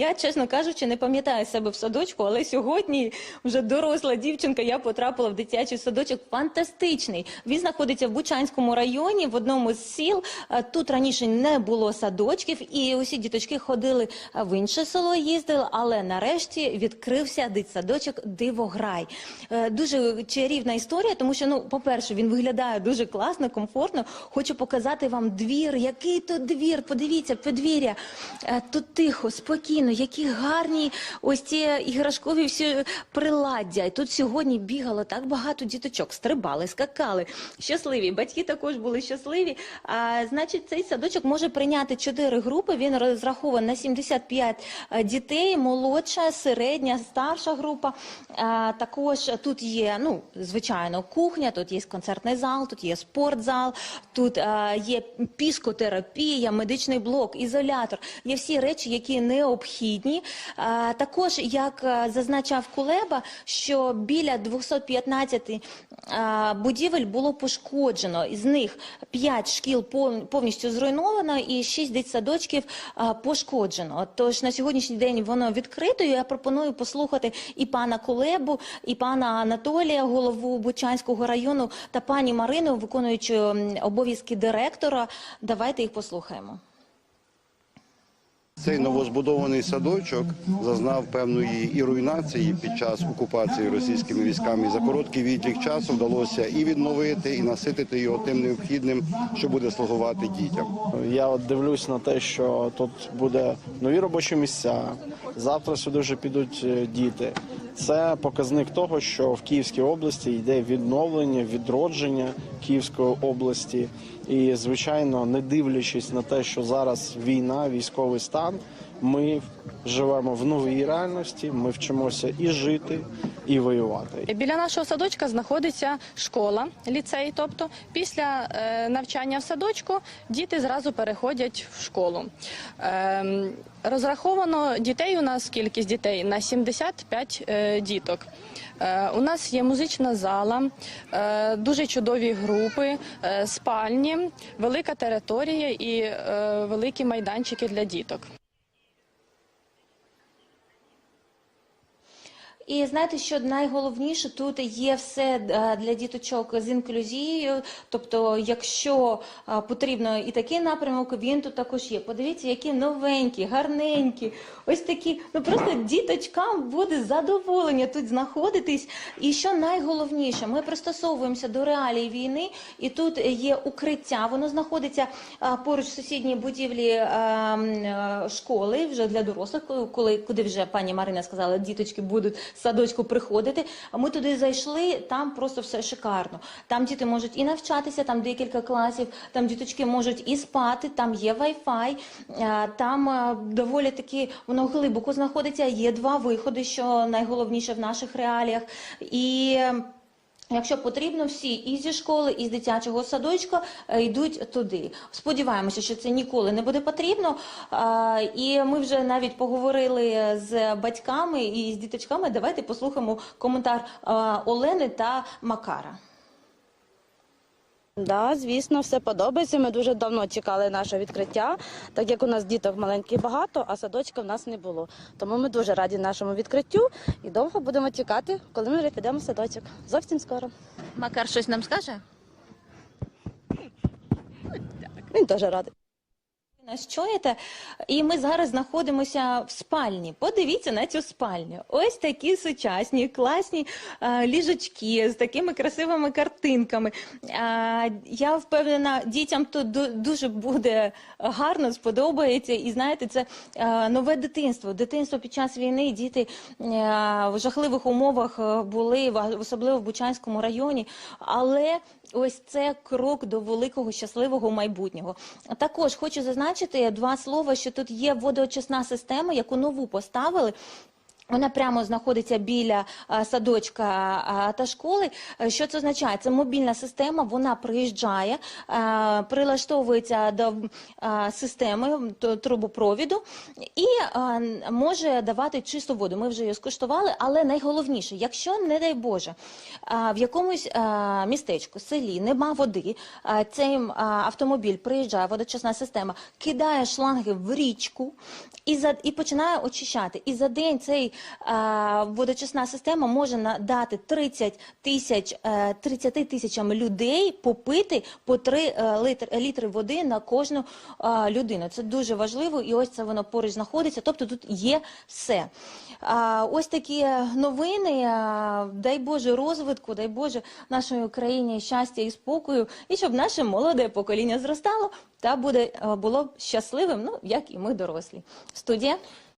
Я, чесно кажучи, не пам'ятаю себе в садочку, але сьогодні вже доросла дівчинка. Я потрапила в дитячий садочок. Фантастичний. Він знаходиться в Бучанському районі, в одному з сіл. Тут раніше не було садочків, і усі діточки ходили в інше село, їздили. Але нарешті відкрився дитсадочок Дивограй. Е, Дуже чарівна історія, тому що, ну, по-перше, він виглядає дуже класно, комфортно. Хочу показати вам двір. Який тут двір? Подивіться, подвір'я. Е, Тут тихо, спокійно, які гарні ось ці іграшкові всі приладдя. І тут сьогодні бігало так багато діточок, стрибали, скакали, щасливі. Батьки також були щасливі. А, значить, цей садочок може прийняти чотири групи. Він розрахований на 75 е, дітей, молодша, середня, старша група. А, також тут є, ну, звичайно, кухня, тут є концертний зал, тут є спортзал, тут а, є піскотерапія, медичний блок, ізолятор. Є всі речі, які необхідні. А, також, як зазначав Кулеба, що біля 215 а, будівель було пошкоджено. Із них 5 шкіл пов- повністю зруйновано і 6 дитсадочків пошкоджено. Тож на сьогоднішній день воно відкрито. Я пропоную послухати і пана Кулебу, і пана Анатолія, голову Бучанського району, та пані Марину, виконуючу обов'язки директора. Давайте їх послухаємо. Цей новозбудований садочок зазнав певної і руйнації під час окупації російськими військами. За короткий відлік часу вдалося і відновити, і наситити його тим необхідним, що буде слугувати дітям. Я от дивлюсь на те, що тут буде нові робочі місця. Завтра сюди вже підуть е, діти. Це показник того, що в Київській області йде відновлення, відродження Київської області. І, звичайно, не дивлячись на те, що зараз війна, військовий стан, ми живемо в новій реальності. Ми вчимося і жити, і воювати. Біля нашого садочка знаходиться школа, ліцей. Тобто, після е, навчання в садочку діти зразу переходять в школу. Розраховано дітей у нас кількість дітей на 75 е, діток. Е, у нас є музична зала, е, дуже чудові групи, е, спальні, велика територія і е, великі майданчики для діток. І знаєте, що найголовніше тут є все е, для діточок з інклюзією. Тобто, якщо е, потрібно і такий напрямок, він тут також є. Подивіться, які новенькі, гарненькі, ось такі. Ну просто діточкам буде задоволення тут знаходитись. І що найголовніше, ми пристосовуємося до реалій війни, і тут є укриття. Воно знаходиться е, поруч в сусідній будівлі школи вже для дорослих, коли куди вже пані Марина сказала, діточки будуть садочку приходити. Ми туди зайшли, там просто все шикарно. Там діти можуть і навчатися, там декілька класів, там діточки можуть і спати, там є Wi-Fi, е, там е, доволі таки воно глибоко знаходиться. Є два виходи, що найголовніше в наших реаліях. І Якщо потрібно, всі і зі школи, і з дитячого садочка е, йдуть туди. Сподіваємося, що це ніколи не буде потрібно. І ми вже навіть поговорили з батьками і з діточками. Давайте послухаємо коментар Олени та Макара. Да, звісно, все подобається. Ми дуже давно чекали нашого відкриття, так як у нас діток маленьких багато, а садочка в нас не було. Тому ми дуже раді нашому відкриттю і довго будемо чекати, коли ми вже підемо в садочок. Зовсім скоро. Макар щось нам скаже? Він теж радий. Нас чуєте? І ми зараз знаходимося в спальні. Подивіться на цю спальню. Ось такі сучасні, класні е, ліжечки з такими красивими картинками. Е, я впевнена, дітям тут дуже буде гарно, сподобається. І знаєте, це е, нове дитинство. Дитинство під час війни діти е, в жахливих умовах е, були, особливо в Бучанському районі. Але ось це крок до великого щасливого майбутнього. Також хочу зазначити два слова, що тут є водоочисна система, яку нову поставили. Вона прямо знаходиться біля садочка та школи. Е, Що це означає? Це мобільна система. Вона приїжджає, прилаштовується до системи трубопровіду і може давати чисту воду. Ми вже її скуштували, але найголовніше, якщо не дай Боже, в якомусь містечку, селі нема води, цей автомобіль приїжджає, водочасна система, кидає шланги в річку і і починає очищати. І за день цей водочисна система може надати 30 тисяч е, 30 тисячам людей попити по 3 літри, літри води на кожну людину. Це дуже важливо, і ось це воно поруч знаходиться. Тобто тут є все. Ось такі новини. Дай Боже розвитку, дай Боже нашій Україні щастя і спокою, і щоб наше молоде покоління зростало та буде е, було щасливим, ну як і ми дорослі. Студія.